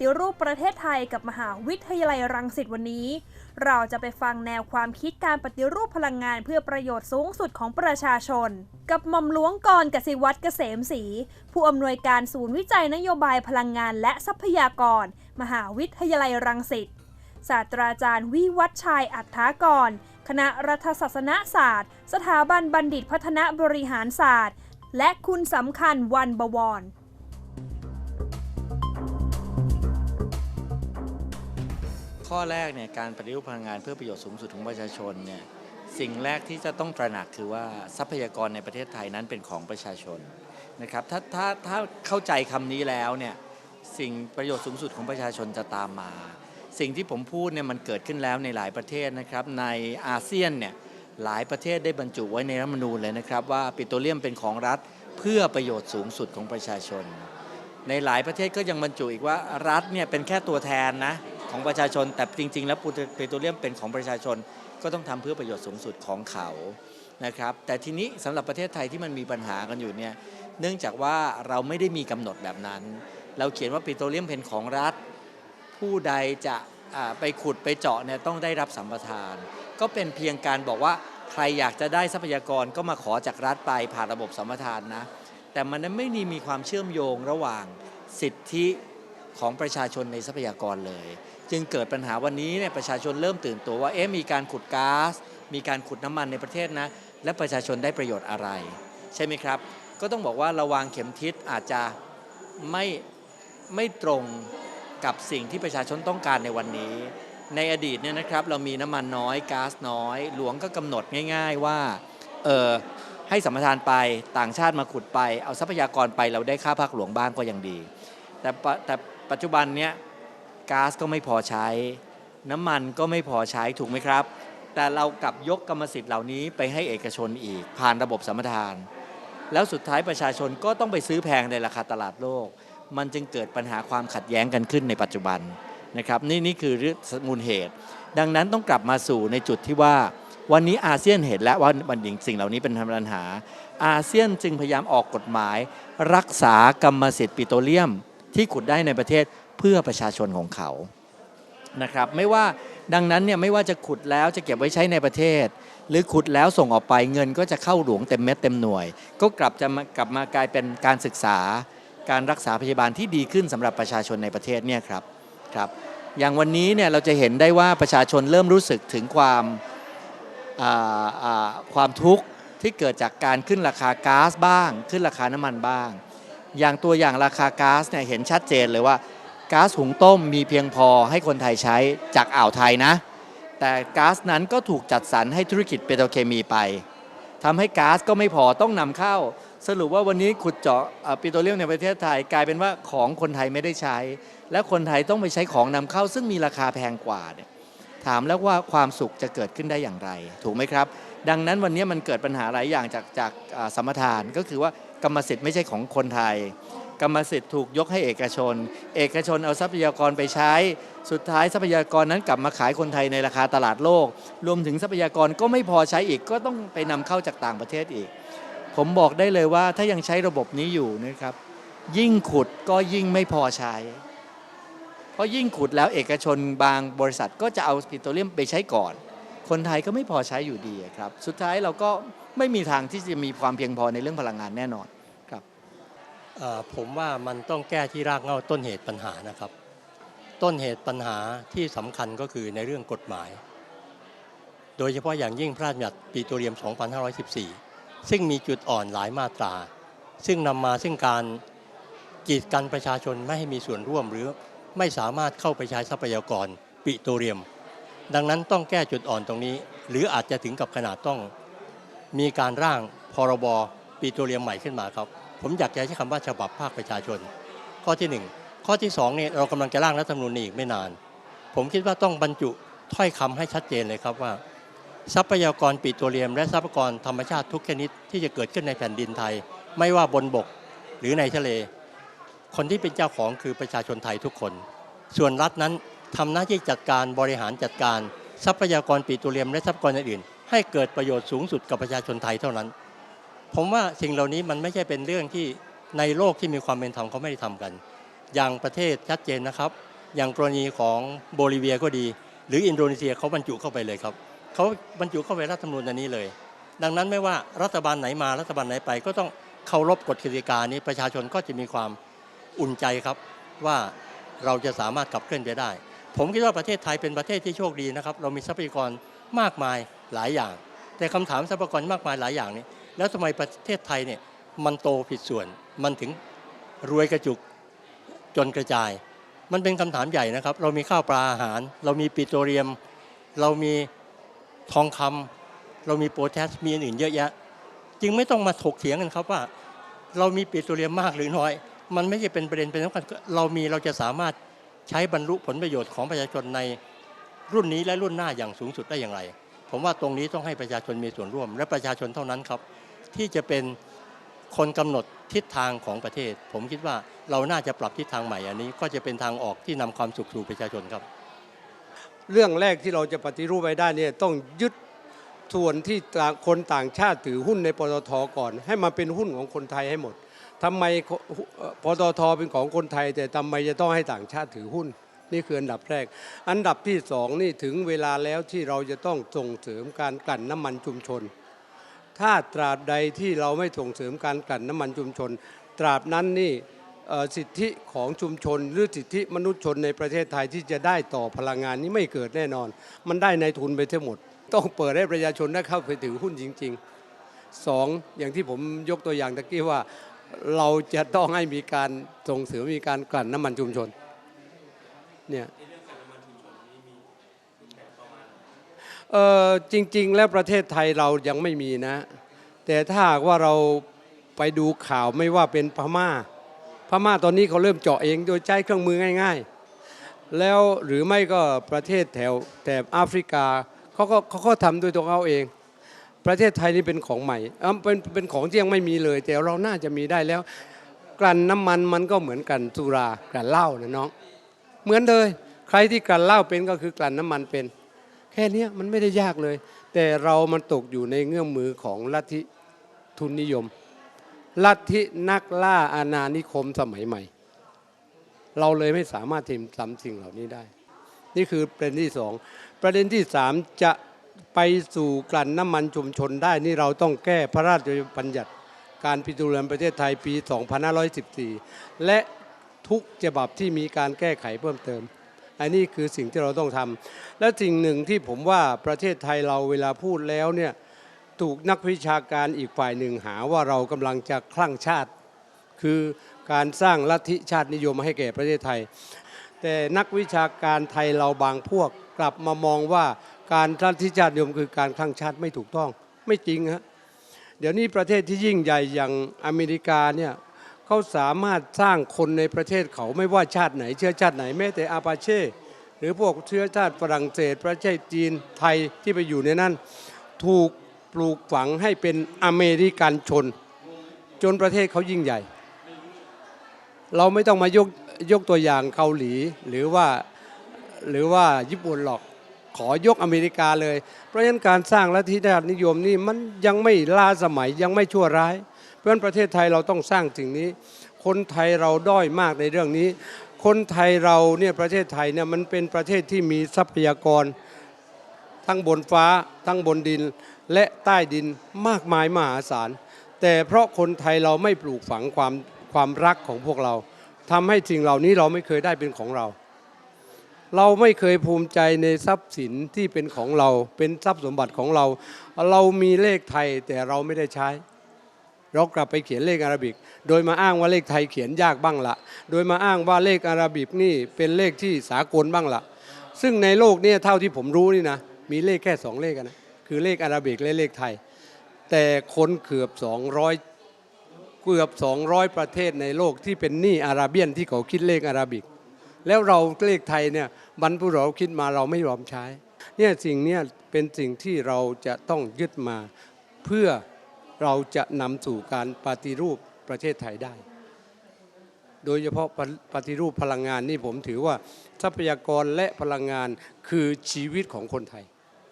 ฏิรูปประเทศไทยกับมหาวิทยาลัยรังสิตวันนี้ เราจะไปฟังแนวความคิดการปฏิรูปพลังงานเพื่อประโยชน์สูงสุดของประชาชน กับหม่อมหลวงกรกสิวัตรเกษมศรีผู้อำนวยการศูนย์วิจัยนโยบายพลังงานและทรัพยากร มหาวิทยาลัยรังสิตศาสตราจารย์วิวัฒชัยอัฏฐากร คณะรัฐศาสนศาสตร์ สถาบันบัณฑิตพัฒนบริหารศาสตร์ และคุณสำคัญวันบวร ข้อแรกเนี่ยการปฏิรูปพลังงานเพื่อประโยชน์สูงสุดของประชาชนเนี่ยสิ่งแรกที่จะต้องตระหนักคือว่าทรัพยากรในประเทศไทยนั้นเป็นของประชาชนนะครับถ้าถ้าถ้าเข้าใจคำนี้แล้วเนี่ยสิ่งประโยชน์สูงสุดของประชาชนจะตามมา สิ่งที่ผมพูดเนี่ยมันเกิดขึ้นแล้วในหลายประเทศนะครับในอาเซียนเนี่ยหลายประเทศได้บรรจุไว้ในรัฐธรรมนูญเลยนะครับ ว่าปิโตรเลียมเป็นของรัฐเพื่อประโยชน์สูงสุดของประชาชน ในหลายประเทศก็ยังบรรจุอีกว่ารัฐเนี่ยเป็นแค่ตัวแทนนะ ของประชาชน แต่จริง ๆ แล้วปิโตรเลียมเป็นของประชาชนก็ต้องทำเพื่อประโยชน์สูงสุดของเขานะครับแต่ทีนี้สำหรับประเทศไทยที่มันมีปัญหากันอยู่เนี่ยเนื่องจากว่าเราไม่ได้มีกำหนดแบบนั้น เราเขียนว่าปิโตรเลียมเป็นของรัฐ ผู้ใดจะไปขุดไปเจาะเนี่ยต้องได้รับสัมปทาน ก็เป็นเพียงการบอกว่าใครอยากจะได้ทรัพยากรก็มาขอจากรัฐไปผ่านระบบสัมปทานนะแต่มันไม่ได้มีความเชื่อมโยงระหว่างสิทธิของประชาชนในทรัพยากรเลย จึงเกิดปัญหาวันนี้เนี่ยประชาชนเริ่มตื่นตัวว่าเอ๊ะมีการขุดก๊าซมีการขุดน้ำมันในประเทศนะ และประชาชนได้ประโยชน์อะไร ใช่ไหมครับ ก็ต้องบอกว่าระวางเข็มทิศอาจจะไม่ไม่ตรงกับสิ่งที่ประชาชนต้องการในวันนี้ ในอดีตเนี่ยนะครับเรามีน้ำมันน้อยก๊าซน้อย หลวงก็กำหนดง่าย ๆว่าเออให้สัมปทานไปต่างชาติมาขุดไป เอาทรัพยากรไปเราได้ค่าภาคหลวงบ้างก็ยังดี แต่แต่ปัจจุบันเนี้ย ก๊าซก็ไม่พอใช้ น้ำมันก็ไม่พอใช้ถูกไหมครับ แต่เรากลับยกกรรมสิทธิ์เหล่านี้ไปให้เอกชนอีก ผ่านระบบสัมปทาน แล้วสุดท้ายประชาชนก็ต้องไปซื้อแพงในราคาตลาดโลก มันจึงเกิดปัญหาความขัดแย้งกันขึ้นในปัจจุบันนะครับนี่นี่คือมูลเหตุ ดังนั้นต้องกลับมาสู่ในจุดที่ว่าวันนี้อาเซียนเห็นแล้วว่าบันดิงสิ่งเหล่านี้เป็นปัญหา อาเซียนจึงพยายามออกกฎหมาย รักษากรรมสิทธิ์ปิโตรเลียมที่ขุดได้ในประเทศ เพื่อประชาชนของเขานะครับไม่ว่าดังนั้นเนี่ยไม่ว่าจะขุดแล้วจะเก็บไว้ใช้ในประเทศ หรือขุดแล้วส่งออกไปเงินก็จะเข้าหลวงเต็มเม็ดเต็มหน่วย ก็กลับจะมากลับมากลายเป็นการศึกษา การรักษาพยาบาลที่ดีขึ้นสำหรับประชาชนในประเทศเนี่ยครับครับ อย่างวันนี้เนี่ยเราจะเห็นได้ว่าประชาชนเริ่มรู้สึกถึงความความทุกข์ที่เกิดจากการขึ้นราคาก๊าซบ้าง ขึ้นราคาน้ำมันบ้าง อย่างตัวอย่างราคาก๊าซเนี่ยเห็นชัดเจนเลยว่า ก๊าซหุงต้มมีเพียงพอให้คนไทยใช้จากอ่าวไทยนะ แต่ก๊าซนั้นก็ถูกจัดสรรให้ธุรกิจเปโตรเคมีไปทำให้ก๊าซก็ไม่พอต้องนำเข้า สรุปว่าวันนี้ขุดเจาะปิโตรเลียมในประเทศไทยกลายเป็นว่าของคนไทยไม่ได้ใช้ และคนไทยต้องไปใช้ของนำเข้า ซึ่งมีราคาแพงกว่าเนี่ยถามแล้วว่าความสุขจะเกิดขึ้นได้อย่างไร ถูกไหมครับ ดังนั้นวันนี้มันเกิดปัญหาหลายอย่างจากจากสมรทานก็คือว่ากรรมสิทธิ์ไม่ใช่ของคนไทย กรรมสิทธิ์ถูกยกให้เอกชน เอกชนเอาทรัพยากรไปใช้ สุดท้ายทรัพยากรนั้นกลับมาขายคนไทยในราคาตลาดโลก รวมถึงทรัพยากรก็ไม่พอใช้อีกก็ต้องไปนำเข้าจากต่างประเทศอีก ผมบอกได้เลยว่าถ้ายังใช้ระบบนี้อยู่นะครับยิ่งขุดก็ยิ่งไม่พอใช้ เพราะยิ่งขุดแล้วเอกชนบางบริษัทก็จะเอาปิโตรเลียมไปใช้ก่อน คนไทยก็ไม่พอใช้อยู่ดีครับ สุดท้ายเราก็ไม่มีทางที่จะมีความเพียงพอในเรื่องพลังงานแน่นอน ผมว่ามันต้องแก้ที่รากเหง้าต้นเหตุปัญหานะครับ ต้นเหตุปัญหาที่สำคัญก็คือในเรื่องกฎหมาย โดยเฉพาะอย่างยิ่งพระราชบัญญัติปิโตรเลียม 2514 ซึ่งมีจุดอ่อนหลายมาตรา ซึ่งนำมาซึ่งการกีดกันประชาชนไม่ให้มีส่วนร่วมหรือไม่สามารถเข้าไปใช้ทรัพยากรปิโตรเลียม ดังนั้นต้องแก้จุดอ่อนตรงนี้ หรืออาจจะถึงกับขนาดต้องมีการร่างพรบปิโตรเลียมใหม่ขึ้นมาครับ ผมอยากจะใช้คำว่าฉบับภาคประชาชน ข้อที่หนึ่งข้อที่สองเนี่ยเรากำลังจะร่างรัฐธรรมนูญอีกไม่นาน ผมคิดว่าต้องบรรจุถ้อยคำให้ชัดเจนเลยครับว่า ทรัพยากรปิโตรเลียม และทรัพยากรธรรมชาติทุกชนิดที่จะเกิดขึ้นในแผ่นดินไทย ไม่ว่าบนบกหรือในทะเล คนที่เป็นเจ้าของคือประชาชนไทยทุกคน ส่วนรัฐนั้นทำหน้าที่จัดการบริหารจัดการ ทรัพยากรปิโตรเลียม และทรัพยากรอื่นๆให้เกิดประโยชน์สูงสุดกับประชาชนไทยเท่านั้น ผมว่าสิ่งเหล่านี้มันไม่ใช่เป็นเรื่องที่ในโลกที่มีความเป็นธรรมเขาไม่ได้ทำกัน อย่างประเทศชัดเจนนะครับ อย่างกรณีของโบลิเวียก็ดี หรืออินโดนีเซียเขาบรรจุเข้าไปเลยครับเขาบรรจุเข้าไปรัฐธรรมนูญอันนี้เลย ดังนั้นไม่ว่ารัฐบาลไหนมารัฐบาลไหนไป ก็ต้องเคารพกฎกติกานี้ประชาชนก็จะมีความอุ่นใจครับว่าเราจะสามารถขับเคลื่อนไปได้ ผมคิดว่าประเทศไทยเป็นประเทศที่โชคดีนะครับ เรามีทรัพยากรมากมายหลายอย่าง แต่คำถามทรัพยากรมากมายหลายอย่างนี้ แล้วทำไมประเทศไทยเนี่ยมันโตผิดส่วน มันถึงรวยกระจุกจนกระจาย มันเป็นคำถามใหญ่นะครับ เรามีข้าวปลาอาหาร เรามีปิโตรเลียม เรามีทองคำเรามีโพแทสมีอนอื่นเยอะแยะ จึงไม่ต้องมาถกเถียงกันครับว่า เรามีปิโตรเลียมมากหรือน้อย มันไม่ใช่เป็นประเด็นเป็นสำคัญเรามีเราจะสามารถใช้บรรลุผลประโยชน์ของประชาชนในรุ่นนี้และรุ่นหน้าอย่างสูงสุดได้อย่างไร ผมว่าตรงนี้ต้องให้ประชาชนมีส่วนร่วม และประชาชนเท่านั้นครับ ที่จะเป็นคนกำหนดทิศทางของประเทศ ผมคิดว่าเราน่าจะปรับทิศทางใหม่อันนี้ ก็จะเป็นทางออกที่นำความสุขสู่ประชาชนครับ เรื่องแรกที่เราจะปฏิรูปไปได้เนี่ยต้องยึดส่วนที่คนต่างชาติถือหุ้นในปตทก่อน ให้มาเป็นหุ้นของคนไทยให้หมดทำไมปตทเป็นของคนไทย แต่ทำไมจะต้องให้ต่างชาติถือหุ้นนี่คืออันดับแรก อันดับที่สองนี่ถึงเวลาแล้วที่เราจะต้องส่งเสริมการกลั่นน้ำมันชุมชน ถ้าตราบใดที่เราไม่ส่งเสริมการกลั่นน้ำมันชุมชน ตราบนั้นนี่สิทธิของชุมชน หรือสิทธิมนุษยชนในประเทศไทยที่จะได้ต่อพลังงานนี้ไม่เกิดแน่นอน มันได้ในทุนไปทั้งหมด ต้องเปิดให้ประชาชนได้เข้าไปถือหุ้นจริงๆสองอย่างที่ผมยกตัวอย่างตะกี้ว่าเราจะต้องให้มีการส่งเสริมมีการกลั่นน้ำมันชุมชนเนี่ย เออจริง ๆ แล้วประเทศไทยเรายังไม่มีนะ แต่ถ้าหากว่าเราไปดูข่าวไม่ว่าเป็นพม่า พม่าตอนนี้เขาเริ่มเจาะเองโดยใช้เครื่องมือง่าย ๆ แล้วหรือไม่ก็ประเทศแถวแถบแอฟริกาเขาก็เขาก็ทำด้วยตัวเขาเอง ประเทศไทยนี่เป็นของใหม่เอ้าเป็นเป็นของที่ยังไม่มีเลย แต่เราน่าจะมีได้แล้ว กลั่นน้ำมันมันก็เหมือนกันสุรากลั่นเหล้านะน้องเหมือนเลยใครที่กลั่นเหล้าเป็นก็คือกลั่นน้ำมันเป็น แค่นี้มันไม่ได้ยากเลย แต่เรามันตกอยู่ในเงื่อมมือของลัทธิทุนนิยม ลัทธินักล่าอาณานิคมสมัยใหม่ เราเลยไม่สามารถทำทำสิ่งเหล่านี้ได้ นี่คือประเด็นที่สองประเด็นที่สามจะไปสู่กลั่นน้ำมันชุมชนได้นี่เราต้องแก้พระราชบัญญัติการปิโตรเลียมประเทศไทยปี 2514 และทุกฉบับที่มีการแก้ไขเพิ่มเติม อันนี้คือสิ่งที่เราต้องทำและสิ่งหนึ่งที่ผมว่าประเทศไทยเราเวลาพูดแล้วเนี่ยถูกนักวิชาการอีกฝ่ายหนึ่งหาว่าเรากำลังจะคลั่งชาติ คือการสร้างลัทธิชาตินิยมให้แก่ประเทศไทย แต่นักวิชาการไทยเราบางพวกกลับมามองว่าการลัทธิชาตินิยมคือการคลั่งชาติไม่ถูกต้องไม่จริงฮะเดี๋ยวนี้ประเทศที่ยิ่งใหญ่อย่างอเมริกาเนี่ย เขาสามารถสร้างคนในประเทศเขาไม่ว่าชาติไหน เชื้อชาติไหนแม้แต่อาปาเช่ หรือพวกเชื้อชาติฝรั่งเศส ประเทศจีนไทยที่ไปอยู่ในนั้น ถูกปลูกฝังให้เป็นอเมริกันชน จนประเทศเขายิ่งใหญ่ เราไม่ต้องมายกยกตัวอย่างเกาหลีหรือว่าหรือว่าญี่ปุ่นหรอกขอยกอเมริกาเลย เพราะฉะนั้นการสร้างลัทธิชาตินิยมนี่มันยังไม่ล้าสมัยยังไม่ชั่วร้าย เพราะฉะนั้นประเทศไทยเราต้องสร้างสิ่งนี้ คนไทยเราด้อยมากในเรื่องนี้ คนไทยเราเนี่ยประเทศไทยเนี่ยมันเป็นประเทศที่มีทรัพยากร ทั้งบนฟ้า ทั้งบนดินและใต้ดินมากมายมหาศาล แต่เพราะคนไทยเราไม่ปลูกฝังความความรักของพวกเราทำให้สิ่งเหล่านี้เราไม่เคยได้เป็นของเราเราไม่เคยภูมิใจในทรัพย์สินที่เป็นของเรา เป็นทรัพย์สมบัติของเรา เรามีเลขไทยแต่เราไม่ได้ใช้ เรากลับไปเขียนเลขอาราบิก โดยมาอ้างว่าเลขไทยเขียนยากบ้างละโดยมาอ้างว่าเลขอาราบิกนี่เป็นเลขที่สากลบ้างละซึ่งในโลกเนี่ยเท่าที่ผมรู้นี่นะมีเลขแค่สองเลขนะคือเลขอาราบิกและเลขไทย แต่คนเกือบ200เกือบ 200 ประเทศในโลกที่เป็นหนี้อาราเบียนที่เขาคิดเลขอาราบิก แล้วเราเลขไทยเนี่ยบรรพบุรุษเราคิดมาเราไม่ยอมใช้เนี่ยสิ่งเนี้เป็นสิ่งที่เราจะต้องยึดมาเพื่อ เราจะนำสู่การปฏิรูปประเทศไทยได้ โดยเฉพาะปฏิรูปพลังงานนี่ผมถือว่าทรัพยากรและพลังงานคือชีวิตของคนไทย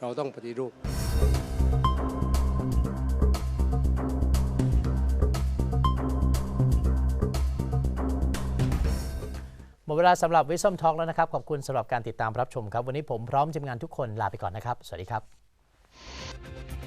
เราต้องปฏิรูปหมดเวลาสำหรับ Wisdom Talk แล้วนะครับ ขอบคุณสำหรับการติดตามรับชมครับ วันนี้ผมพร้อมทีมงานทุกคนลาไปก่อนนะครับ สวัสดีครับ